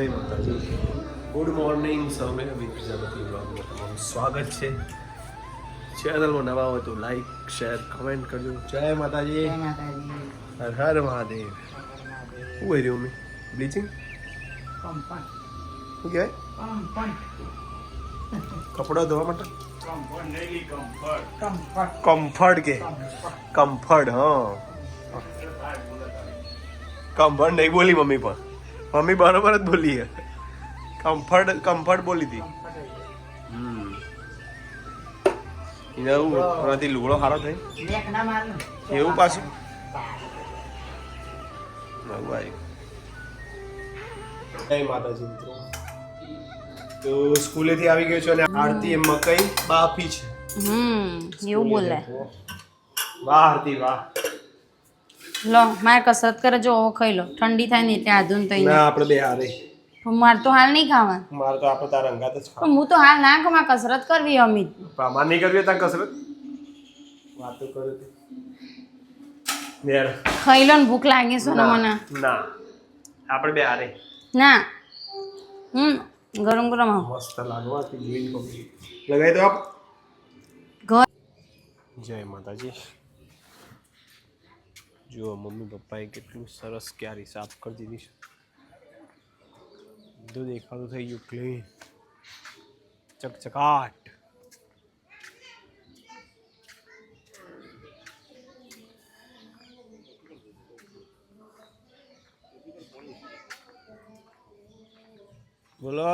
જય માતાજી good morning સૌને અમિત પ્રજાપતિ બ્લોગમાં તમારું સ્વાગત છે ચેનલમાં નવા હોય તો લાઈક શેર કમેન્ટ કરજો જય માતાજી જય માતાજી હર હર મહાદેવ શું હોય રહ્યું મેં બ્લીચિંગ કંપન શું કહેવાય કંપન કપડાં ધોવા માટે કમ્ફર્ટ કમ્ફર્ટ કે કમ્ફર્ટ હા કમ્ફર્ટ નહીં બોલી મમ્મી પણ મમ્મી બરોબર જ બોલી હે કમ્ફર્ટ કમ્ફર્ટ બોલી હતી. હમ. એને એવું એનાથી લુગડો સારો મારું એવું પાછું. જય માતાજી મિત્રો. તો સ્કૂલેથી આવી ગયો છે અને આરતી એ મકઈ બાફી છે. હમ એવું બોલે. વાહ આરતી વાહ. લો મારે કસરત કરે જો ઓ ખાઈ લો. ઠંડી થાય ને એટલે આધુન થઈ ના આપણે બે હારે. મારે તો હાલ નહીં ખાવાનું. માર તો આપણે તારા અંગાત જ ખાવા હું તો હાલ ના ખાવા કસરત કરવી અમિત. પ્રમાણ નહીં કરવી ત્યાં કસરત? વાતો કરે યાર ખાઈ લો ને ભૂખ લાગે છે ને મને. ના. આપણે બે હારે. ના. હમ ગરમ ગરમ મસ્ત લાગવા જોઈને કહું લગાવી દો આપ. જય માતાજી. જુઓ, મમ્મી પપ્પાએ કેટલું સરસ ક્યારી સાફ કરી દીધી છે. બધું દેખાતું થઈ ગયું ક્લીન ચકચકાટ. બોલો,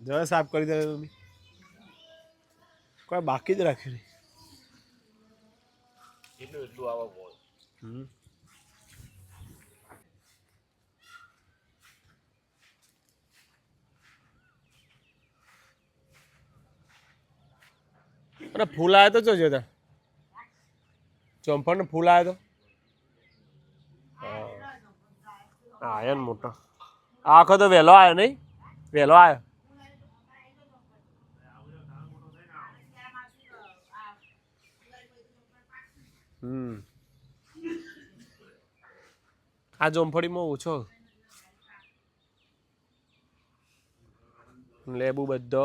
જરા સાફ કરી દે મમ્મી. કોઈ બાકી જ રાખ્યું નહીં. એટલું એટલું આવા બોલ. હમ અરે ફૂલ આવ્યો તો જોજો ત્યાં ચોંફાનો ફૂલ આવ્યો તો હા આવ્યો ને મોટો આ આખો તો વહેલો આવ્યો નહીં વહેલો આવ્યો હમ આ જોમફળીમાં ઓછો. લેબુ બધો.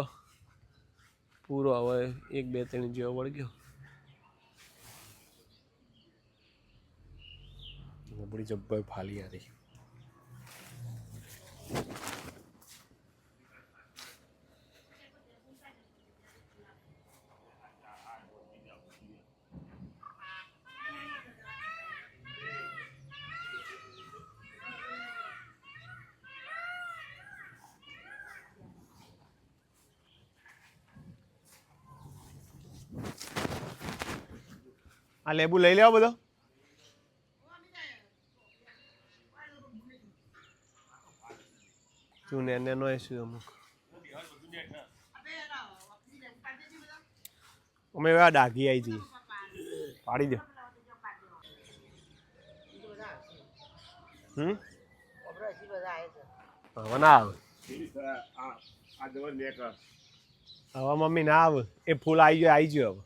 પૂરો હવે એક, બે, ત્રણ જેવો વળગ્યો નબળી જબ્બર ફાલી હતી આ લેબુ લઈ લેવા બધો. તું ને નો શું અમુક. અમે એવા ડાઘી આવી જઈએ. પાડી દો. હમ? હવે ના આવે. હવે મમ્મી ના આવે. એ ફૂલ આવી ગયો આવી ગયો હવે.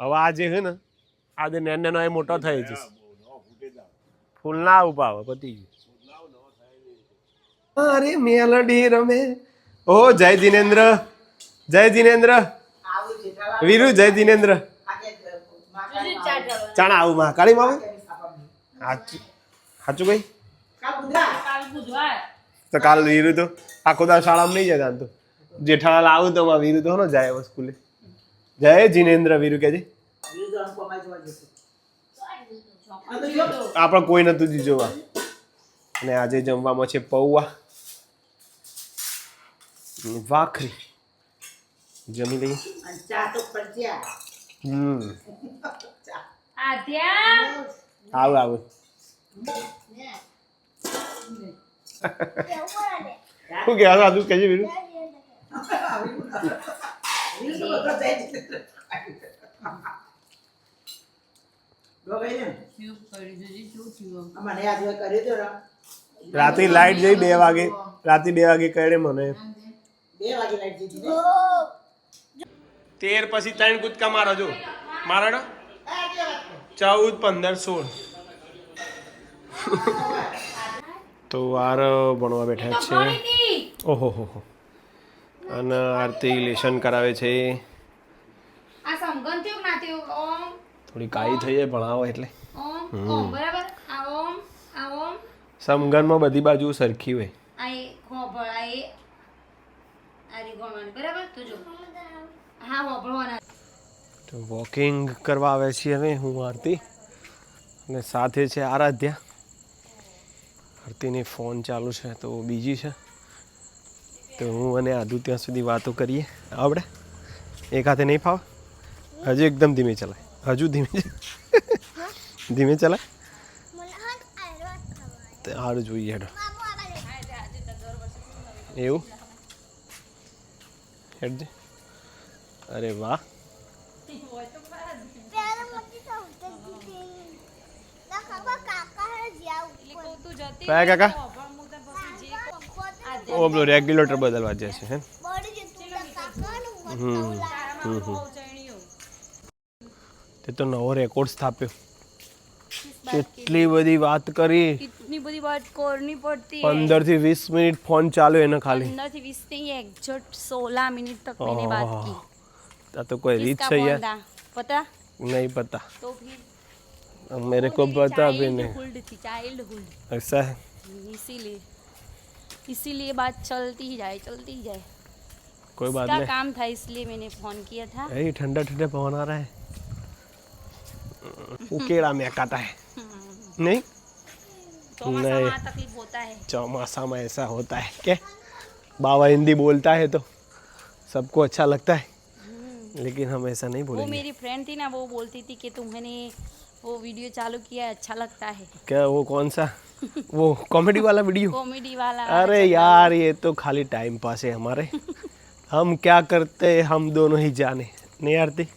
હવે આ જે છે ને આ જે નેન નેનો એ મોટો થઈ જશે. ફૂલ ના આવું પાવે પતી ગયું. અરે મેલડી રમે. ઓ જય જીનેન્દ્ર. જય જીનેન્દ્ર. વીરુ જય જીનેન્દ્ર. આજે ચાણા આવું માં કાળી માં સાચું સાચું કઈ તો કાલ વીરુ તો આખો દાળ શાળામાં નહીં જતા તો. જેઠાલાલ આવું તો માં વીરુ તો હનો જાય સ્કૂલે. જય જીનેન્દ્ર વીરુ કેજી આપણે કોઈ નતું જ જોવા. અને આજે જમવામાં છે પૌવા. વાખરી જમી લઈએ. હમ. આવું આવું શું કહેવા સાધુ કહેજે વીરુ વિરુદ્ધ બધો જાય છે ગોવાઈ ને અમારે યાદ હોય કર્યું તો રા. રાતે લાઈટ જઈ બે વાગે રાતે બે વાગે કરે મને. બે વાગે લાઈટ જતી તેર પછી ત્રણ કૂદકા મારો જો. મારો ચૌદ પંદર સોળ. તો વાર ભણવા બેઠા છે. ઓહો હો હો. અને આરતી લેશન કરાવે છે આ સમગન થયું ના થયું ઓમ થોડી કાઈ થઈ જાય ભણાવો એટલે. ઓમ ઓમ બરાબર? આ ઓમ આ ઓમ. સમગનમાં બધી બાજુ સરખી હોય. આ એ હોભળ આ એ આ ગણવાની બરાબર? તો જો. હા હોભળવાના. તો વોકિંગ કરવા આવે છે હવે હું આરતી. અને સાથે છે આરાધ્યા. આરતીની ફોન ચાલુ છે તો બીજી છે. તો હું અને આદુ ત્યાં સુધી વાતો કરીએ. આવડે? એક હાથે નહીં ફાવ? હજુ એકદમ ધીમે ચલાય. હજુ ધીમે ધીમે ચલાય તો સારું જોઈએ હેડો એવું હેડ અરે વાહ કયા કાકા ઓ પેલો રેગ્યુલેટર બદલવા જાય છે હે હમ હમ હમ તે તો નવો રેકોર્ડ સ્થાપ્યો કેટલી બધી વાત કરી इतनी बड़ी बात करनी पड़ती है પંદર થી વીસ મિનિટ ફોન ચાલ્યો એને ખાલી पंद्रह से बीस नहीं एग्जैक्ट सोलह मिनट तक मैंने बात की આ તો કોઈ રીત किसका છે फोन યાર था पता नहीं पता तो फिर अब मेरे को पता भी नहीं चाइल्डहुड थी चाइल्डहुड ऐसा है इसीलिए इसीलिए बात चलती ही जाए चलती ही जाए कोई बात का नहीं काम था इसलिए मैंने फोन किया था यही ठंडा ठंडा पवन आ रहा है उकेड़ा में काटा है। नहीं? नहीं। चौमासा में ऐसा होता है क्या? बाबा हिंदी बोलता है तो सबको अच्छा लगता है। हम्म। लेकिन हम ऐसा नहीं बोलेंगे। वो मेरी फ्रेंड थी ना वो बोलती थी कि तुमने वो वीडियो चालू किया अच्छा लगता है। क्या वो कौन सा? वो कॉमेडी वाला वीडियो कॉमेडी वाला अच्छा अरे यार ये तो खाली टाइम पास है हमारे। हम क्या करते हम दोनों ही जाने। नहीं आरती?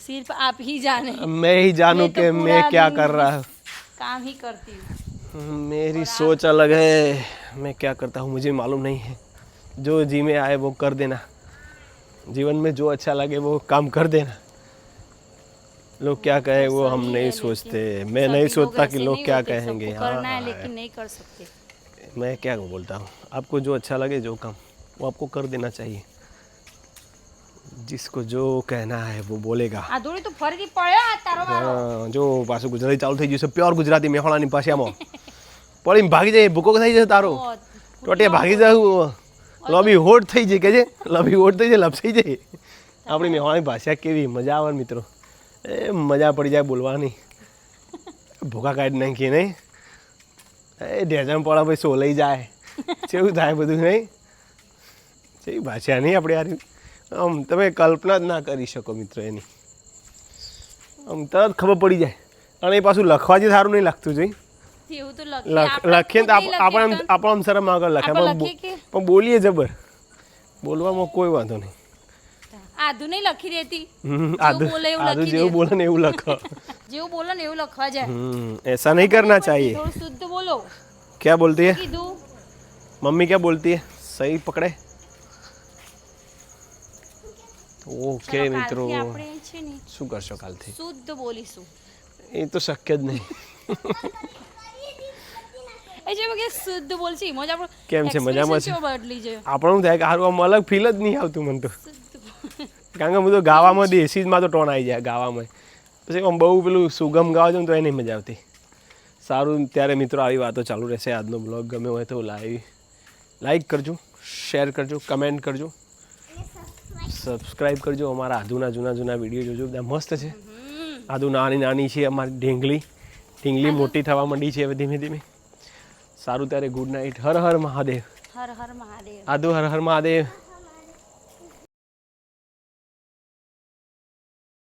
सिर्फ़ आप ही जाने। मैं ही जानू तो कि मैं क्या कर रहा हूँ काम ही करती हूँ। मेरी सोच अलग है। मैं क्या करता हूँ मुझे मालूम नहीं है। जो जी में आए वो कर देना। जीवन में जो अच्छा लगे वो काम कर देना। लोग क्या कहे वो हम नहीं सोचते। मैं नहीं सोचता कि लोग क्या कहेंगे हाँ, करना है हाँ, लेकिन नहीं कर सकते। मैं क्या बोलता हूँ? आपको जो अच्छा लगे जो काम वो आपको कर देना चाहिए। जिसको जो कहना है वो बोलेगा આ દોડી તો ફરીથી પડ્યો આ તારો વારો હા જો પાછું ગુજરાતી ચાલુ થઈ ગયું છે પ્યોર ગુજરાતી મેહોણાની ભાષામાં પડીને ભાગી જાય ભૂકો થઈ જશે તારો ઓ, ટોટે ભાગી જાવ લોબી હોટ થઈ જાય કે છે લોબી હોટ થઈ જાય લપસાઈ જાય આપણી મેહોણાની ભાષા કેવી મજા આવે ને મિત્રો એ મજા પડી જાય બોલવાની ભૂકા કાઢી નાખીએ નહીં એ ઢેચણ પડા ભાઈ સોલાઈ જાય કેવું થાય બધું નહીં કેવી ભાષા નહીં આપણે યાર આમ તમે કલ્પના જ ના કરી શકો મિત્રો એની આમ તરત ખબર પડી જાય અને એ પાછું લખવાથી સારું નહીં લાગતું જોઈ એવું તો લખીએ. લખ આપણે લખીએ ને તો ખુદ નહીં આપ- આપણે આમ- લખીએ તો આપણે આમ શરમ આગળ લખે આપણે પણ બો- લખીએ કે? પણ બોલીએ જબર બોલવામાં કોઈ વાંધો નહીં આધુ નહીં લખી દેતી હમ, જેવું આદુ બોલે એવું આદુ લખી જેવું દે. બોલે ને એવું લખો જેવું બોલો ને એવું લખવા જાય हम्म, ऐसा नहीं करना चाहिए થોડું શુદ્ધ બોલો क्या बोलती है કીધું मम्मी क्या बोलती है सही पकड़े ઓકે મિત્રો. આપણે શું કરશો કાલથી? શુદ્ધ બોલીશું. એ તો શક્ય જ નહીં. એ જે કે શુદ્ધ બોલશી મજા આપણો કેમ છે, મજામાં છે? expression બદલી જાય આપણને થાય કે સારું આમ અલગ ફીલ જ નહીં આવતું મને તો. કારણ કે હું તો ગાવામાં દેશી તો ટોન આવી જાય ગાવામાં. પછી આમ બહુ પેલું સુગમ ગાવા જાઉં તો એ નહીં મજા આવતી. સારું ત્યારે મિત્રો આવી વાતો ચાલુ રહેશે આજનો બ્લોગ. ગમે હોય તો લાઈવ લાઈક કરજો શેર કરજો કમેન્ટ કરજો. સબસ્ક્રાઈબ કરજો. અમારા આધુના જૂના જૂના વીડિયો જોજો. બધા મસ્ત છે. આદુ નાની નાની છે અમારી ઢીંગલી. ઢીંગલી મોટી થવા માંડી છે હવે ધીમે ધીમે. સારું ત્યારે ગુડ નાઇટ હર હર મહાદેવ. હર હર મહાદેવ. આદુ હર હર મહાદેવ.